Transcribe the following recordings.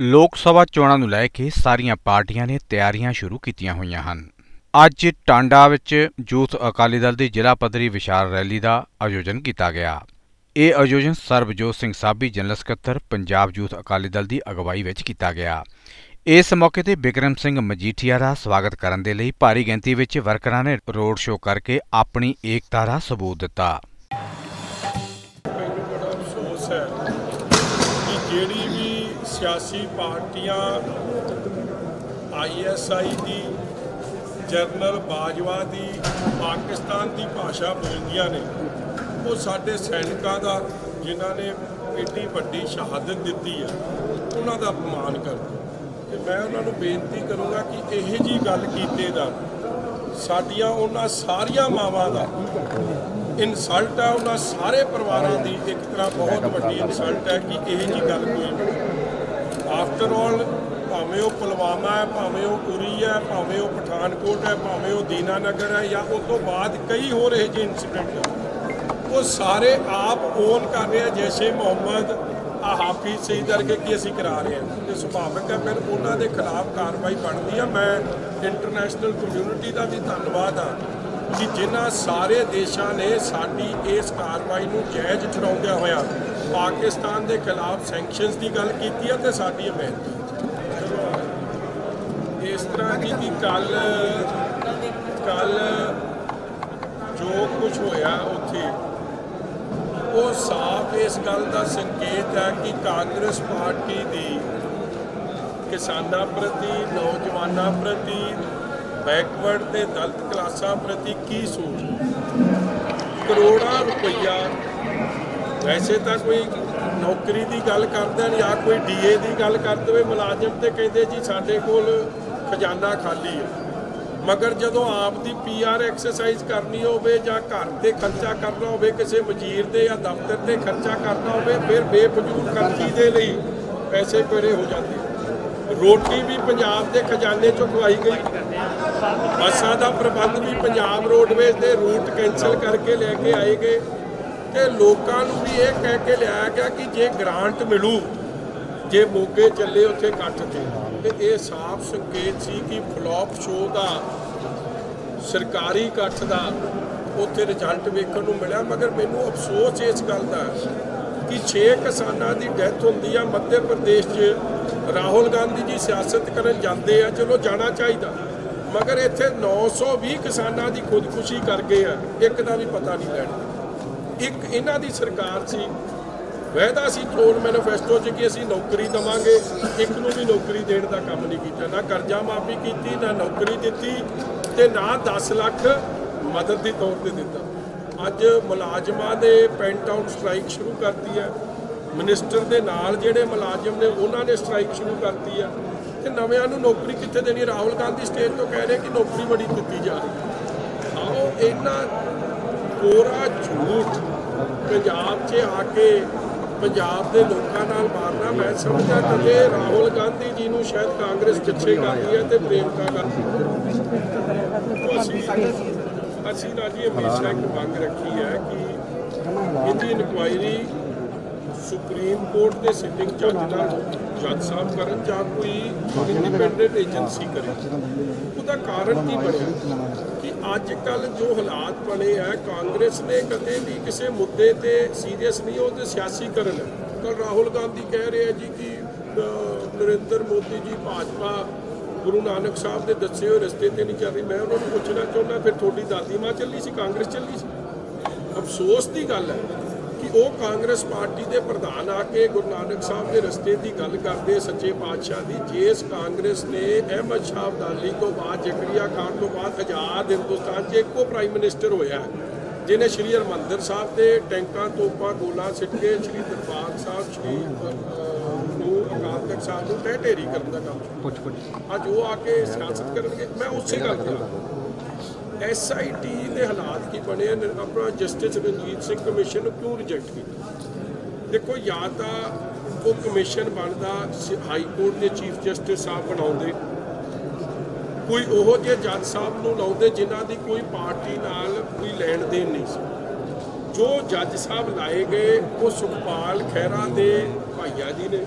ਲੋਕ ਸਭਾ ਚੋਣਾਂ ਨੂੰ ਲੈ ਕੇ ਸਾਰੀਆਂ ਪਾਰਟੀਆਂ ਨੇ ਤਿਆਰੀਆਂ ਸ਼ੁਰੂ ਕੀਤੀਆਂ ਹੋਈਆਂ ਹਨ। ਅੱਜ ਟਾਂਡਾ ਵਿੱਚ ਯੂਥ ਅਕਾਲੀ ਦਲ ਦੀ ਜ਼ਿਲ੍ਹਾ ਪੱਧਰੀ ਵਿਸ਼ਾਲ ਰੈਲੀ ਦਾ ਆਯੋਜਨ ਕੀਤਾ ਗਿਆ। ਇਹ ਆਯੋਜਨ ਸਰਬਜੋਤ ਸਿੰਘ ਸਾਬੀ, ਜਨਰਲ ਸਕੱਤਰ, ਪੰਜਾਬ ਯੂਥ ਅਕਾਲੀ ਦਲ ਦੀ ਅਗਵਾਈ ਵਿੱਚ ਕੀਤਾ ਗਿਆ। ਇਸ ਮੌਕੇ ਤੇ ਬਿਕਰਮ ਸਿੰਘ ਮਜੀਠੀਆ ਦਾ ਸਵਾਗਤ ਕਰਨ ਦੇ ਲਈ ਭਾਰੀ ਗਿਣਤੀ ਵਿੱਚ ਵਰਕਰਾਂ ਨੇ ਰੋਡ ਸ਼ੋਅ ਕਰਕੇ ਆਪਣੀ ਏਕਤਾ ਦਾ ਸਬੂਤ ਦਿੱਤਾ। ਮੈਨੂੰ ਬੜਾ ਅਫਸੋਸ ਹੈ ਕਿ ਜਿਹੜੀ ਵੀ ਸਿਆਸੀ ਪਾਰਟੀਆਂ ਆਈਐਸਆਈ ਦੀ ਜਰਨਲ ਬਾਜਵਾ ਦੀ, ਪਾਕਿਸਤਾਨ ਦੀ ਭਾਸ਼ਾ ਬੋਲਦੀਆਂ ਨੇ। ਉਹ ਸਾਡੇ ਸੈਨਿਕਾਂ ਦਾ, ਜਿਨ੍ਹਾਂ ਨੇ ਇੰਨੀ ਵੱਡੀ ਸ਼ਹਾਦਤ ਦਿੱਤੀ ਹੈ, ਉਹਨਾਂ ਦਾ ਅਪਮਾਨ ਕਰਦੇ। ਤੇ ਮੈਂ ਉਹਨਾਂ ਨੂੰ ਬੇਨਤੀ ਕਰੂੰਗਾ ਕਿ ਇਹੋ ਜੀ ਗੱਲ ਕੀਤੇ ਦਾ। ਸਾਡੀਆਂ ਉਹਨਾਂ ਸਾਰੀਆਂ ਮਾਵਾਂ ਦਾ ਇਨਸਲਟ ਹੈ ਉਹਨਾਂ ਸਾਰੇ ਪਰਿਵਾਰਾਂ ਦੀ ਇੱਕ ਤਰ੍ਹਾਂ ਬਹੁਤ ਵੱਡੀ ਇਨਸਲਟ ਹੈ ਕਿ ਇਹ ਜੀ ਗੱਲ ਕੋਈ ਆਫਟਰ ਆਲ ਭਾਵੇਂ ਉਹ ਪੁਲਵਾਮਾ ਹੈ, ਭਾਵੇਂ ਉਹ ਉਰੀ ਹੈ, ਭਾਵੇਂ ਉਹ ਪਠਾਨਕੋਟ ਹੈ, ਭਾਵੇਂ ਉਹ ਦੀਨਾਨਗਰ ਹੈ ਜਾਂ ਉਸ ਤੋਂ ਬਾਅਦ ਕਈ ਹੋਰ ਇਹੋ ਜਿਹੇ ਇਨਸੀਡੈਂਟ ਉਹ ਸਾਰੇ ਆਪ ਓਨ ਕਰ ਰਹੇ ਆ, ਜੈਸੇ ਮੁਹੰਮਦ ਆ ਹਾਫਿਜ਼ ਸਈਦ ਵਰਗੇ ਕੀ ਅਸੀਂ ਕਰਾ ਰਹੇ ਹਾਂ ਤੇ ਸੁਭਾਵਿਕ ਹੈ, ਫਿਰ ਉਹਨਾਂ ਦੇ ਖਿਲਾਫ ਕਾਰਵਾਈ ਬਣਦੀ ਆ। ਮੈਂ ਇੰਟਰਨੈਸ਼ਨਲ ਕਮਿਊਨਿਟੀ ਦਾ ਵੀ ਧੰਨਵਾਦ ਆ। ਕਿ ਜਿਨ੍ਹਾਂ ਸਾਰੇ ਦੇਸ਼ਾਂ ਨੇ ਸਾਡੀ ਇਸ ਕਾਰਵਾਈ ਨੂੰ ਜਾਇਜ਼ ਠਹਿਰਾਉਂਦਿਆਂ ਹੋਇਆ ਪਾਕਿਸਤਾਨ ਦੇ ਖਿਲਾਫ ਸੈਂਕਸ਼ਨਸ ਦੀ ਗੱਲ ਕੀਤੀ ਹੈ ਤੇ ਸਾਡੀ ਹਮਾਇਤ ਇਸ ਤਰ੍ਹਾਂ ਜੀ ਕਿ ਕੱਲ ਕੱਲ ਜੋ ਕੁਝ ਹੋਇਆ ਉੱਥੇ, ਉਹ ਸਾਫ਼ ਇਸ ਗੱਲ ਦਾ ਸੰਕੇਤ ਹੈ ਕਿ ਕਾਂਗਰਸ ਪਾਰਟੀ ਦੀ ਕਿਸਾਨਾਂ ਪ੍ਰਤੀ, ਨੌਜਵਾਨਾਂ ਪ੍ਰਤੀ ਬੈਕਵਰਡ ਤੇ ਦਲਤ ਕਲਾਸਾਂ ਪ੍ਰਤੀ ਕੀ ਸੋਚ? ਕਰੋੜਾਂ ਰੁਪਈਆ। ਵੈਸੇ ਤਾਂ ਕੋਈ ਨੌਕਰੀ ਦੀ ਗੱਲ ਕਰਦੇ ਨੇ ਜਾਂ ਕੋਈ ਡੀਏ ਦੀ ਗੱਲ ਕਰਦੇ ਹੋਏ ਮੁਲਾਜ਼ਮ ਤੇ ਕਹਿੰਦੇ ਜੀ ਸਾਡੇ ਕੋਲ ਖਜ਼ਾਨਾ ਖਾਲੀ ਹੈ ਮਗਰ ਜਦੋਂ ਆਪ ਦੀ ਪੀਆਰ ਐਕਸਰਸਾਈਜ਼ ਕਰਨੀ ਹੋਵੇ ਜਾਂ ਘਰ ਤੇ ਖਰਚਾ ਕਰਨਾ ਹੋਵੇ, ਕਿਸੇ ਵਜ਼ੀਰ ਦੇ ਜਾਂ ਦਫ਼ਤਰ ਤੇ ਖਰਚਾ ਕਰਨਾ ਹੋਵੇ, ਫਿਰ ਬੇਫਜ਼ੂਲ ਖਰਚੀ ਦੇ ਲਈ ਪੈਸੇ ਪਰੇ ਹੋ ਜਾਂਦੇ ਰੋਟੀ ਵੀ ਪੰਜਾਬ ਦੇ ਖਜ਼ਾਨੇ ਚੋਂ ਖਵਾਈ ਗਈ। ਬੱਸਾਂ ਦਾ ਪ੍ਰਬੰਧ ਵੀ ਪੰਜਾਬ ਰੋਡਵੇਜ਼ ਦੇ ਰੂਟ ਕੈਨਸਲ ਕਰਕੇ ਲੈ ਕੇ ਆਏ ਗਏ ਤੇ ਲੋਕਾਂ ਨੂੰ ਵੀ ਇਹ ਕਹਿ ਕੇ ਲਿਆਇਆ ਗਿਆ ਕਿ ਜੇ ਗ੍ਰਾਂਟ ਮਿਲੂ, ਜੇ ਮੋਗੇ ਚੱਲੇ ਉੱਥੇ ਇਕੱਠ ਤੇ। ਤੇ ਇਹ ਸਾਫ਼ ਸੰਕੇਤ ਸੀ ਕਿ ਫਲॉप ਸ਼ੋਅ ਦਾ, ਸਰਕਾਰੀ ਇਕੱਠ ਦਾ ਉੱਥੇ ਰਿਜ਼ਲਟ ਵੇਖਣ ਨੂੰ ਮਿਲਿਆ, ਮਗਰ ਮੈਨੂੰ ਅਫਸੋਸ ਇਸ ਗੱਲ ਦਾ ਕਿ 6 ਕਿਸਾਨਾਂ ਦੀ ਡੈਥ ਹੁੰਦੀ ਆ ਮੱਧ ਪ੍ਰਦੇਸ਼ 'ਚ ਰਾਹੁਲ ਗਾਂਧੀ ਜੀ ਸਿਆਸਤ ਕਰਨ ਜਾਂਦੇ ਆ, ਚਲੋ ਜਾਣਾ ਚਾਹੀਦਾ। ਮਗਰ ਇੱਥੇ 920 ਕਿਸਾਨਾਂ ਦੀ ਖੁਦਕੁਸ਼ੀ ਕਰ ਗਏ ਆ, ਇੱਕ ਦਾ ਵੀ ਪਤਾ ਨਹੀਂ ਲੈਣਾ ਇੱਕ ਇਹਨਾਂ ਦੀ ਸਰਕਾਰ ਸੀ, ਵਾਅਦਾ ਸੀ ਚੋਣ ਮੈਨੀਫੈਸਟੋ 'ਚ ਕਿ ਅਸੀਂ ਨੌਕਰੀ ਦਵਾਂਗੇ, ਇੱਕ ਨੂੰ ਵੀ ਨੌਕਰੀ ਦੇਣ ਦਾ ਕੰਮ ਨਹੀਂ ਕੀਤਾ, ਨਾ ਕਰਜ਼ਾ ਮਾਫੀ ਕੀਤੀ, ਨਾ ਨੌਕਰੀ ਦਿੱਤੀ ਤੇ ਨਾ 10 ਲੱਖ ਮਦਦ ਦੀ ਤੌਰ ਤੇ ਦਿੱਤਾ। ਅੱਜ ਮੁਲਾਜ਼ਮਾਂ ਦੇ ਪੈਂਟ ਆਊਟ ਸਟ੍ਰਾਈਕ ਸ਼ੁਰੂ ਕਰਤੀ ਹੈ। ਮਿਨਿਸਟਰ ਦੇ ਨਾਲ ਜਿਹੜੇ ਮੁਲਾਜ਼ਮ ਨੇ, ਉਹਨਾਂ ਨੇ ਸਟ੍ਰਾਈਕ ਸ਼ੁਰੂ ਕਰਤੀ ਹੈ। ਤੇ ਨਵਿਆਂ ਨੂੰ ਨੌਕਰੀ ਕਿੱਥੇ ਦੇਣੀ? ਰਾਹੁਲ ਗਾਂਧੀ ਸਟੇਜ ਤੋਂ ਕਹਿ ਰਹੇ ਕਿ ਨੌਕਰੀ ਬੜੀ ਦਿੱਤੀ ਜਾ ਰਹੀ ਆਓ ਇਹਨਾਂ ਕੋਰਾ ਝੂਠ ਪੰਜਾਬ 'ਚ ਆ ਕੇ ਪੰਜਾਬ ਦੇ ਲੋਕਾਂ ਨਾਲ ਮਾਰਨਾ, ਮੈਂ ਸਮਝਦਾ ਕਦੇ ਰਾਹੁਲ ਗਾਂਧੀ ਜੀ ਨੂੰ ਸ਼ਾਇਦ ਕਾਂਗਰਸ ਪਿੱਛੇ ਕਰਦੀ ਹੈ ਤੇ ਪ੍ਰਿਯੰਕਾ ਗਾਂਧੀ ਅਸੀਂ ਅਸੀਂ ਨਾ ਜੀ ਹਮੇਸ਼ਾ ਇੱਕ ਮੰਗ ਰੱਖੀ ਹੈ ਕਿ ਇਹਦੀ ਇਨਕੁਆਇਰੀ ਸੁਪਰੀਮ ਕੋਰਟ ਦੇ ਸਿਟਿੰਗ ਜੱਜ ਨਾਲ ਜੱਜ ਸਾਹਿਬ ਕਰਨ ਜਾਂ ਕੋਈ ਇੰਡੀਪੈਂਡੈਂਟ ਏਜੰਸੀ ਕਰੇ। ਉਹਦਾ ਕਾਰਨ ਕੀ ਬਣਿਆ? ਕਿ ਅੱਜ ਕੱਲ ਜੋ ਹਾਲਾਤ ਬਣੇ ਆ, ਕਾਂਗਰਸ ਨੇ ਕਦੇ ਵੀ ਕਿਸੇ ਮੁੱਦੇ ਤੇ ਸੀਰੀਅਸ ਨਹੀਂ, ਉਹ ਤੇ ਸਿਆਸੀਕਰਨ ਹੈ। ਕੱਲ ਰਾਹੁਲ ਗਾਂਧੀ ਕਹਿ ਰਹੇ ਜੀ ਕਿ ਨਰਿੰਦਰ ਮੋਦੀ ਜੀ ਭਾਜਪਾ ਗੁਰੂ ਨਾਨਕ ਸਾਹਿਬ ਦੇ ਦੱਸੇ ਹੋਏ ਰਸਤੇ ਤੇ ਨਹੀਂ ਚੱਲ ਰਹੀ। ਮੈਂ ਉਹਨਾਂ ਨੂੰ ਪੁੱਛਣਾ ਚਾਹੁੰਦਾ, ਫਿਰ ਤੁਹਾਡੀ ਦਾਦੀ ਮਾਂ ਚੱਲੀ ਸੀ, ਕਾਂਗਰਸ ਚੱਲੀ ਸੀ? ਅਫਸੋਸ ਦੀ ਗੱਲ ਹੈ। ਕਿ ਉਹ ਕਾਂਗਰਸ ਪਾਰਟੀ ਦੇ ਪ੍ਰਧਾਨ ਆ ਕੇ ਗੁਰੂ ਨਾਨਕ ਸਾਹਿਬ ਦੇ ਰਸਤੇ ਦੀ ਗੱਲ ਕਰਦੇ ਸੱਚੇ ਪਾਤਸ਼ਾਹ ਦੀ ਜਿਸ ਕਾਂਗਰਸ ਨੇ ਅਹਿਮਦ ਸ਼ਾਹ ਅਬਦਾਲੀ ਤੋਂ ਬਾਅਦ ਜ਼ਕਰੀਆ ਖਾਨ ਤੋਂ ਬਾਅਦ ਆਜ਼ਾਦ ਹਿੰਦੁਸਤਾਨ 'ਚ ਇੱਕੋ ਪ੍ਰਾਈਮ ਮਿਨਿਸਟਰ ਹੋਇਆ ਜਿਹਨੇ ਸ਼੍ਰੀ ਹਰਮੰਦਰ ਸਾਹਿਬ ਤੇ ਟੈਂਕਾਂ ਤੋਪਾਂ ਗੋਲਾਂ ਸਿੱਟ ਕੇ ਸ਼੍ਰੀ ਦਰਬਾਰ ਸਾਹਿਬ ਸ਼੍ਰੀ ਨੂੰ ਅਕਾਲ ਤਖਤ ਸਾਹਿਬ ਨੂੰ ਟਹਿ ਢੇਰੀ ਕਰਨ ਦਾ ਕੰਮ ਅੱਜ ਉਹ ਆ ਕੇ ਸਿਆਸਤ ਕਰਨਗੇ। ਮੈਂ ਉਸੇ ਗੱਲ ਤੇ ਐਸਆਈਟੀ ਦੇ ਹਾਲਾਤ ਕੀ ਬਣੇ ਨੇ ਆਪਣਾ ਜਸਟਿਸ ਰਣਜੀਤ ਸਿੰਘ ਕਮਿਸ਼ਨ ਨੂੰ ਕਿਉਂ ਰਿਜੈਕਟ ਕੀਤਾ? ਦੇਖੋ, ਜਾਂ ਤਾਂ ਉਹ ਕਮਿਸ਼ਨ ਬਣਦਾ ਹਾਈ ਕੋਰਟ ਦੇ ਚੀਫ ਜਸਟਿਸ ਸਾਹਿਬ ਬਣਾਉਂਦੇ। ਕੋਈ ਉਹੋ ਜਿਹੇ ਜੱਜ ਸਾਹਿਬ ਨੂੰ ਲਾਉਂਦੇ ਜਿਨ੍ਹਾਂ ਦੀ ਕੋਈ ਪਾਰਟੀ ਨਾਲ ਕੋਈ ਲੈਣ ਦੇਣ ਨਹੀਂ ਸੀ। ਜੋ ਜੱਜ ਸਾਹਿਬ ਲਾਏ ਗਏ, ਉਹ ਸੁਖਪਾਲ ਖਹਿਰਾ ਦੇ ਭਾਈਆ ਜੀ ਨੇ।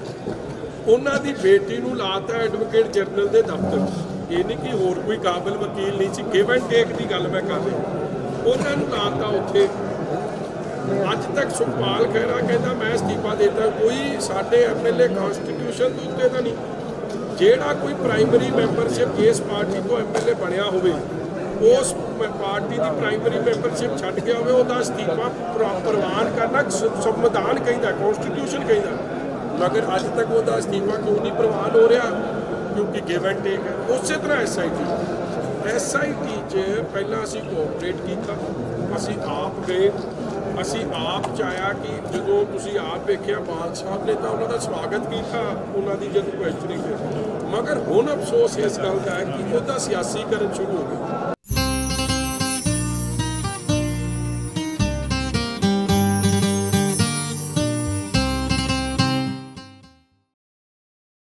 ਉਹਨਾਂ ਦੀ ਬੇਟੀ ਨੂੰ ਲਾਤਾ ਐਡਵੋਕੇਟ ਜਨਰਲ ਦੇ ਦਫ਼ਤਰ। ਇਹ ਨਹੀਂ ਕਿ ਹੋਰ ਕੋਈ ਕਾਬਿਲ ਵਕੀਲ ਨਹੀਂ ਸੀ। ਗਿਵ ਐਂਡ ਟੇਕ ਦੀ ਗੱਲ ਮੈਂ ਕਰ ਰਿਹਾ। ਉਹਨਾਂ ਨੂੰ ਲਾਤਾ ਉੱਥੇ ਅੱਜ ਤੱਕ ਸੁਖਪਾਲ ਖਹਿਰਾ ਕਹਿੰਦਾ, ਮੈਂ ਅਸਤੀਫਾ ਦੇਤਾ। ਕੋਈ ਸਾਡੇ ਐਮਐਲਏ ਕਨਸਟੀਟਿਊਸ਼ਨ ਦੇ ਉੱਤੇ ਤਾਂ ਨਹੀਂ। ਜਿਹੜਾ ਕੋਈ ਪ੍ਰਾਇਮਰੀ ਮੈਂਬਰਸ਼ਿਪ ਇਸ ਪਾਰਟੀ ਤੋਂ ਐਮਐਲਏ ਬਣਿਆ ਹੋਵੇ, ਉਸ ਪਾਰਟੀ ਦੀ ਪ੍ਰਾਇਮਰੀ ਮੈਂਬਰਸ਼ਿਪ ਛੱਡ ਗਿਆ ਹੋਵੇ, ਉਹਦਾ ਅਸਤੀਫਾ ਪ੍ਰਵਾਨ ਕਰਨਾ ਸੰਵਿਧਾਨ ਕਹਿੰਦਾ ਕਨਸਟੀਟਿਊਸ਼ਨ ਕਹਿੰਦਾ। ਮਗਰ ਅੱਜ ਤੱਕ ਉਹਦਾ ਅਸਤੀਫਾ ਕਿਉਂ ਨਹੀਂ ਪ੍ਰਵਾਨ ਹੋ ਰਿਹਾ? ਕਿਉਂਕਿ ਗਿਵ ਐਂਡ ਟੇਕ ਹੈ, ਉਸੇ ਤਰ੍ਹਾਂ ਐਸਆਈਟੀ ਐਸਆਈਟੀ 'ਚ। ਪਹਿਲਾਂ ਅਸੀਂ ਕੋਆਪਰੇਟ ਕੀਤਾ। ਅਸੀਂ ਆਪ ਗਏ। ਅਸੀਂ ਆਪ ਚਾਹਿਆ ਕਿ ਜਦੋਂ ਤੁਸੀਂ ਆਪ ਵੇਖਿਆ ਬਾਲ ਸਾਹਿਬ ਨੇ ਤਾਂ ਉਹਨਾਂ ਦਾ ਸਵਾਗਤ ਕੀਤਾ, ਉਹਨਾਂ ਦੀ ਜਦ ਕੁਐਸਚਨਿੰਗ ਮਗਰ ਹੁਣ ਅਫਸੋਸ ਇਸ ਗੱਲ ਦਾ ਹੈ ਕਿ ਉਹਦਾ ਸਿਆਸੀਕਰਨ ਸ਼ੁਰੂ ਹੋ ਗਿਆ